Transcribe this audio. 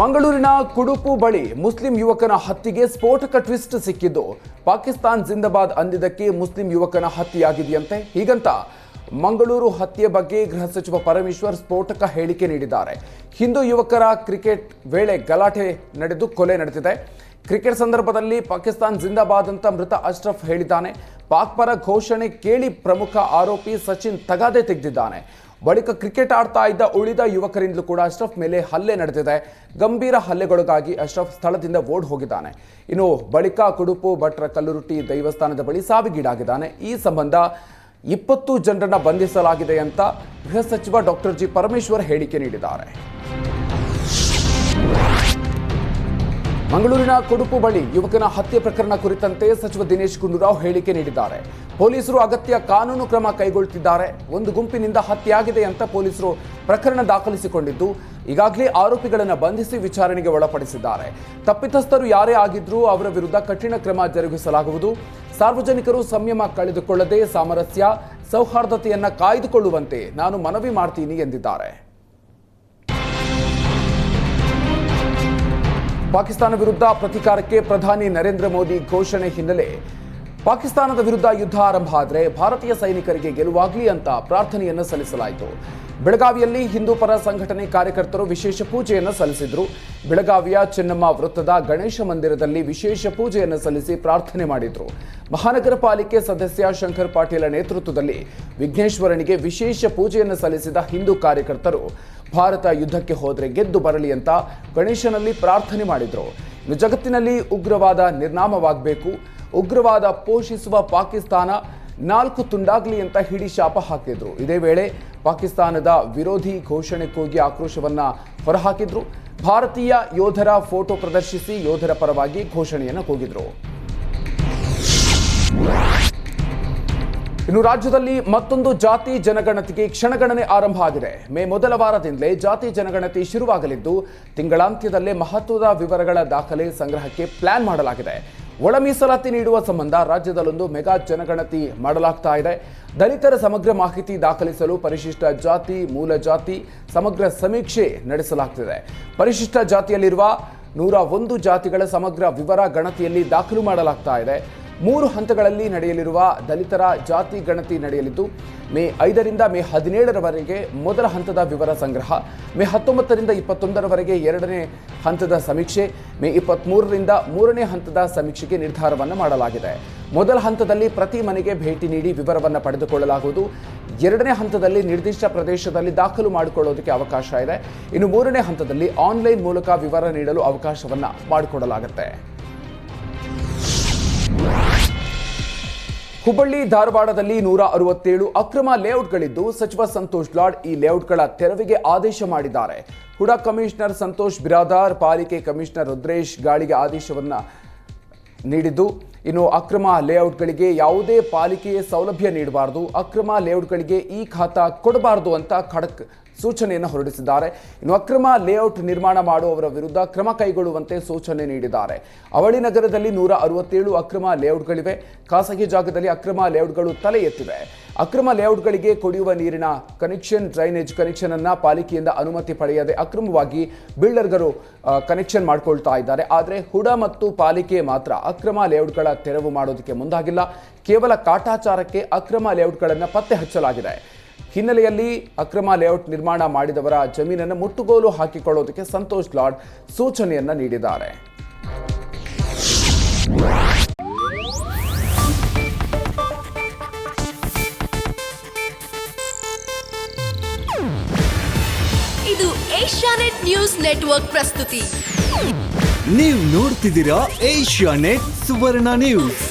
ಮಂಗಳೂರಿನ ಕುಡುಪು ಬಳಿ ಮುಸ್ಲಿಂ ಯುವಕನ ಹತ್ಯೆಗೆ ಸ್ಫೋಟಕ ಟ್ವಿಸ್ಟ್ ಸಿಕ್ಕಿದ್ದು. ಪಾಕಿಸ್ತಾನ್ ಜಿಂದಾಬಾದ್ ಅಂದಿದ್ದಕ್ಕೆ ಮುಸ್ಲಿಂ ಯುವಕನ ಹತ್ಯೆಯಾಗಿದೆಯಂತೆ. ಹೀಗಂತ ಮಂಗಳೂರು ಹತ್ಯೆ ಬಗ್ಗೆ ಗೃಹ ಸಚಿವ ಪರಮೇಶ್ವರ್ ಸ್ಫೋಟಕ ಹೇಳಿಕೆ ನೀಡಿದ್ದಾರೆ. ಹಿಂದೂ ಯುವಕರ ಕ್ರಿಕೆಟ್ ವೇಳೆ ಗಲಾಟೆ ನಡೆದು ಕೊಲೆ ನಡೆದಿದೆ. ಕ್ರಿಕೆಟ್ ಸಂದರ್ಭದಲ್ಲಿ ಪಾಕಿಸ್ತಾನ್ ಜಿಂದಾಬಾದ್ ಅಂತ ಮೃತ ಅಶ್ರಫ್ ಹೇಳಿದ್ದಾನೆ. ಪಾಕ್ ಪರ ಘೋಷಣೆ ಕೇಳಿ ಪ್ರಮುಖ ಆರೋಪಿ ಸಚಿನ್ ತಗಾದೆ ತೆಗೆದಿದ್ದಾನೆ. ಬಳಿಕ ಕ್ರಿಕೆಟ್ ಆಡ್ತಾ ಇದ್ದ ಉಳಿದ ಯುವಕರಿಂದಲೂ ಕೂಡ ಅಶ್ರಫ್ ಮೇಲೆ ಹಲ್ಲೆ ನಡೆದಿದೆ. ಗಂಭೀರ ಹಲ್ಲೆಗೊಳಗಾಗಿ ಅಶ್ರಫ್ ಸ್ಥಳದಿಂದ ಓಡ್ ಹೋಗಿದ್ದಾನೆ. ಇನ್ನು ಬಳಿಕ ಕುಡುಪು, ಭಟ್ರ, ಕಲ್ಲುರುಟ್ಟಿ ದೈವಸ್ಥಾನದ ಬಳಿ ಸಾವಿಗೀಡಾಗಿದ್ದಾನೆ. ಈ ಸಂಬಂಧ ಇಪ್ಪತ್ತು ಜನರನ್ನ ಬಂಧಿಸಲಾಗಿದೆ ಅಂತ ಗೃಹ ಸಚಿವ ಡಾಕ್ಟರ್ ಜಿ ಪರಮೇಶ್ವರ್ ಹೇಳಿಕೆ ನೀಡಿದ್ದಾರೆ. ಮಂಗಳೂರಿನ ಕೊಡುಪು ಬಳಿ ಯುವಕನ ಹತ್ಯೆ ಪ್ರಕರಣ ಕುರಿತಂತೆ ಸಚಿವ ದಿನೇಶ್ ಗುಂಡೂರಾವ್ ಹೇಳಿಕೆ ನೀಡಿದ್ದಾರೆ. ಪೊಲೀಸರು ಅಗತ್ಯ ಕಾನೂನು ಕ್ರಮ ಕೈಗೊಳ್ಳುತ್ತಿದ್ದಾರೆ. ಒಂದು ಗುಂಪಿನಿಂದ ಹತ್ಯೆಯಾಗಿದೆ ಅಂತ ಪೊಲೀಸರು ಪ್ರಕರಣ ದಾಖಲಿಸಿಕೊಂಡಿದ್ದು, ಈಗಾಗಲೇ ಆರೋಪಿಗಳನ್ನು ಬಂಧಿಸಿ ವಿಚಾರಣೆಗೆ ಒಳಪಡಿಸಿದ್ದಾರೆ. ತಪ್ಪಿತಸ್ಥರು ಯಾರೇ ಆಗಿದ್ರೂ ಅವರ ವಿರುದ್ಧ ಕಠಿಣ ಕ್ರಮ ಜರುಗಿಸಲಾಗುವುದು. ಸಾರ್ವಜನಿಕರು ಸಂಯಮ ಕಳೆದುಕೊಳ್ಳದೆ ಸಾಮರಸ್ಯ, ಸೌಹಾರ್ದತೆಯನ್ನು ಕಾಯ್ದುಕೊಳ್ಳುವಂತೆ ನಾನು ಮನವಿ ಮಾಡ್ತೀನಿ ಎಂದಿದ್ದಾರೆ. ಪಾಕಿಸ್ತಾನ ವಿರುದ್ಧ ಪ್ರತೀಕಾರಕ್ಕೆ ಪ್ರಧಾನಿ ನರೇಂದ್ರ ಮೋದಿ ಘೋಷಣೆ ಹಿನ್ನೆಲೆ. ಪಾಕಿಸ್ತಾನದ ವಿರುದ್ಧ ಯುದ್ಧ ಆರಂಭ ಆದರೆ ಭಾರತೀಯ ಸೈನಿಕರಿಗೆ ಗೆಲುವಾಗಲಿ ಅಂತ ಪ್ರಾರ್ಥನೆಯನ್ನು ಸಲ್ಲಿಸಲಾಯಿತು. ಬೆಳಗಾವಿಯಲ್ಲಿ ಹಿಂದೂ ಪರ ಸಂಘಟನೆ ಕಾರ್ಯಕರ್ತರು ವಿಶೇಷ ಪೂಜೆಯನ್ನು ಸಲ್ಲಿಸಿದರು. ಬೆಳಗಾವಿಯ ಚೆನ್ನಮ್ಮ ವೃತ್ತದ ಗಣೇಶ ಮಂದಿರದಲ್ಲಿ ವಿಶೇಷ ಪೂಜೆಯನ್ನು ಸಲ್ಲಿಸಿ ಪ್ರಾರ್ಥನೆ ಮಾಡಿದರು. ಮಹಾನಗರ ಪಾಲಿಕೆ ಸದಸ್ಯ ಶಂಕರ್ ಪಾಟೀಲ ನೇತೃತ್ವದಲ್ಲಿ ವಿಘ್ನೇಶ್ವರನಿಗೆ ವಿಶೇಷ ಪೂಜೆಯನ್ನು ಸಲ್ಲಿಸಿದ ಹಿಂದೂ ಕಾರ್ಯಕರ್ತರು. ಭಾರತ ಯುದ್ಧಕ್ಕೆ ಹೋದರೆ ಗೆದ್ದು ಬರಲಿ ಅಂತ ಗಣೇಶನಲ್ಲಿ ಪ್ರಾರ್ಥನೆ ಮಾಡಿದರು. ಇನ್ನು ಜಗತ್ತಿನಲ್ಲಿ ಉಗ್ರವಾದ ನಿರ್ನಾಮವಾಗಬೇಕು. ಉಗ್ರವಾದ ಪೋಷಿಸುವ ಪಾಕಿಸ್ತಾನ ನಾಲ್ಕು ತುಂಡಾಗಲಿ ಅಂತ ಹಿಡಿ ಶಾಪ ಹಾಕಿದ್ರು. ಇದೇ ವೇಳೆ ಪಾಕಿಸ್ತಾನದ ವಿರೋಧಿ ಘೋಷಣೆ ಕೂಗಿ ಆಕ್ರೋಶವನ್ನ ಹೊರಹಾಕಿದ್ರು. ಭಾರತೀಯ ಯೋಧರ ಫೋಟೋ ಪ್ರದರ್ಶಿಸಿ ಯೋಧರ ಪರವಾಗಿ ಘೋಷಣೆಯನ್ನು ಕೂಗಿದ್ರು. ಇನ್ನು ರಾಜ್ಯದಲ್ಲಿ ಮತ್ತೊಂದು ಜಾತಿ ಜನಗಣತಿಗೆ ಕ್ಷಣಗಣನೆ ಆರಂಭ ಆಗಿದೆ. ಮೇ ಮೊದಲ ವಾರದಿಂದಲೇ ಜಾತಿ ಜನಗಣತಿ ಶುರುವಾಗಲಿದ್ದು, ತಿಂಗಳಾಂತ್ಯದಲ್ಲೇ ಮಹತ್ವದ ವಿವರಗಳ ದಾಖಲೆ ಸಂಗ್ರಹಕ್ಕೆ ಪ್ಲಾನ್ ಮಾಡಲಾಗಿದೆ. ಒಳ ಮೀಸಲಾತಿ ನೀಡುವ ಸಂಬಂಧ ರಾಜ್ಯದಲ್ಲೊಂದು ಮೆಗಾ ಜನಗಣತಿ ಮಾಡಲಾಗ್ತಾ ಇದೆ. ದಲಿತರ ಸಮಗ್ರ ಮಾಹಿತಿ ದಾಖಲಿಸಲು ಪರಿಶಿಷ್ಟ ಜಾತಿ, ಮೂಲ ಜಾತಿ ಸಮಗ್ರ ಸಮೀಕ್ಷೆ ನಡೆಸಲಾಗ್ತಿದೆ. ಪರಿಶಿಷ್ಟ ಜಾತಿಯಲ್ಲಿರುವ ನೂರ ಒಂದು ಜಾತಿಗಳ ಸಮಗ್ರ ವಿವರ ಗಣತಿಯಲ್ಲಿ ದಾಖಲು ಮಾಡಲಾಗ್ತಾ ಇದೆ. ಮೂರು ಹಂತಗಳಲ್ಲಿ ನಡೆಯಲಿರುವ ದಲಿತರ ಜಾತಿ ಗಣತಿ ನಡೆಯಲಿದ್ದು, ಮೇ ಐದರಿಂದ ಮೇ ಹದಿನೇಳರವರೆಗೆ ಮೊದಲ ಹಂತದ ವಿವರ ಸಂಗ್ರಹ, ಮೇ ಹತ್ತೊಂಬತ್ತರಿಂದ ಇಪ್ಪತ್ತೊಂದರವರೆಗೆ ಎರಡನೇ ಹಂತದ ಸಮೀಕ್ಷೆ, ಮೇ ಇಪ್ಪತ್ತ್ಮೂರರಿಂದ ಮೂರನೇ ಹಂತದ ಸಮೀಕ್ಷೆಗೆ ನಿರ್ಧಾರವನ್ನು ಮಾಡಲಾಗಿದೆ. ಮೊದಲ ಹಂತದಲ್ಲಿ ಪ್ರತಿ ಮನೆಗೆ ಭೇಟಿ ನೀಡಿ ವಿವರವನ್ನು ಪಡೆದುಕೊಳ್ಳಲಾಗುವುದು. ಎರಡನೇ ಹಂತದಲ್ಲಿ ನಿರ್ದಿಷ್ಟ ಪ್ರದೇಶದಲ್ಲಿ ದಾಖಲು ಮಾಡಿಕೊಳ್ಳೋದಕ್ಕೆ ಅವಕಾಶ ಇದೆ. ಇನ್ನು ಮೂರನೇ ಹಂತದಲ್ಲಿ ಆನ್ಲೈನ್ ಮೂಲಕ ವಿವರ ನೀಡಲು ಅವಕಾಶವನ್ನು ಮಾಡಿಕೊಡಲಾಗುತ್ತೆ. ಹುಬ್ಬಳ್ಳಿ ಧಾರವಾಡದಲ್ಲಿ ನೂರ ಅರವತ್ತೇಳು ಅಕ್ರಮ ಲೇಔಟ್ಗಳಿದ್ದು ಸಚಿವ ಸಂತೋಷ್ ಲಾಡ್ ಈ ಲೇಔಟ್ಗಳ ತೆರವಿಗೆ ಆದೇಶ ಮಾಡಿದ್ದಾರೆ. ಹುಡಾ ಕಮಿಷನರ್ ಸಂತೋಷ್ ಬಿರಾದಾರ್, ಪಾಲಿಕೆ ಕಮಿಷನರ್ ರುದ್ರೇಶ್ ಗಾಳಿಗೆ ಆದೇಶವನ್ನು ನೀಡಿದ್ದು, ಇನ್ನು ಅಕ್ರಮ ಲೇಔಟ್ಗಳಿಗೆ ಯಾವುದೇ ಪಾಲಿಕೆಯ ಸೌಲಭ್ಯ ನೀಡಬಾರದು, ಅಕ್ರಮ ಲೇಔಟ್ಗಳಿಗೆ ಈ ಖಾತಾ ಕೊಡಬಾರದು ಅಂತ ಖಡಕ್ ಸೂಚನೆಯನ್ನು ಹೊರಡಿಸಿದ್ದಾರೆ. ಇನ್ನು ಅಕ್ರಮ ಲೇಔಟ್ ನಿರ್ಮಾಣ ಮಾಡುವವರ ವಿರುದ್ಧ ಕ್ರಮ ಕೈಗೊಳ್ಳುವಂತೆ ಸೂಚನೆ ನೀಡಿದ್ದಾರೆ. ಅವಳಿ ನಗರದಲ್ಲಿ ನೂರ ಅರವತ್ತೇಳು ಅಕ್ರಮ ಲೇಔಟ್ಗಳಿವೆ. ಖಾಸಗಿ ಜಾಗದಲ್ಲಿ ಅಕ್ರಮ ಲೇಔಟ್ಗಳು ತಲೆ ಎತ್ತಿವೆ. ಅಕ್ರಮ ಲೇಔಟ್ಗಳಿಗೆ ಕುಡಿಯುವ ನೀರಿನ ಕನೆಕ್ಷನ್, ಡ್ರೈನೇಜ್ ಕನೆಕ್ಷನ್ ಅನ್ನ ಪಾಲಿಕೆಯಿಂದ ಅನುಮತಿ ಪಡೆಯದೆ ಅಕ್ರಮವಾಗಿ ಬಿಲ್ಡರ್ಗಳು ಕನೆಕ್ಷನ್ ಮಾಡ್ಕೊಳ್ತಾ ಇದ್ದಾರೆ. ಆದರೆ ಹುಡ ಮತ್ತು ಪಾಲಿಕೆ ಮಾತ್ರ ಅಕ್ರಮ ಲೇಔಟ್ಗಳ ತೆರವು ಮಾಡೋದಕ್ಕೆ ಮುಂದಾಗಿಲ್ಲ. ಕೇವಲ ಕಾಟಾಚಾರಕ್ಕೆ ಅಕ್ರಮ ಲೇಔಟ್ಗಳನ್ನು ಪತ್ತೆ ಹಚ್ಚಲಾಗಿದೆ. ಹಿನ್ನೆಲೆಯಲ್ಲಿ ಅಕ್ರಮ ಲೇಔಟ್ ನಿರ್ಮಾಣ ಮಾಡಿದವರ ಜಮೀನನ್ನು ಮುಟ್ಟುಗೋಲು ಹಾಕಿಕೊಳ್ಳೋದಕ್ಕೆ ಸಂತೋಷ್ ಲಾಡ್ ಸೂಚನೆಯನ್ನ ನೀಡಿದ್ದಾರೆ. ಇದು ಏಷ್ಯಾನೆಟ್ ನ್ಯೂಸ್ ನೆಟ್ವರ್ಕ್ ಪ್ರಸ್ತುತಿ. ನೀವು ನೋಡ್ತಿದ್ದೀರಾ ಏಷ್ಯಾ ನೆಟ್ ಸುವರ್ಣ ನ್ಯೂಸ್.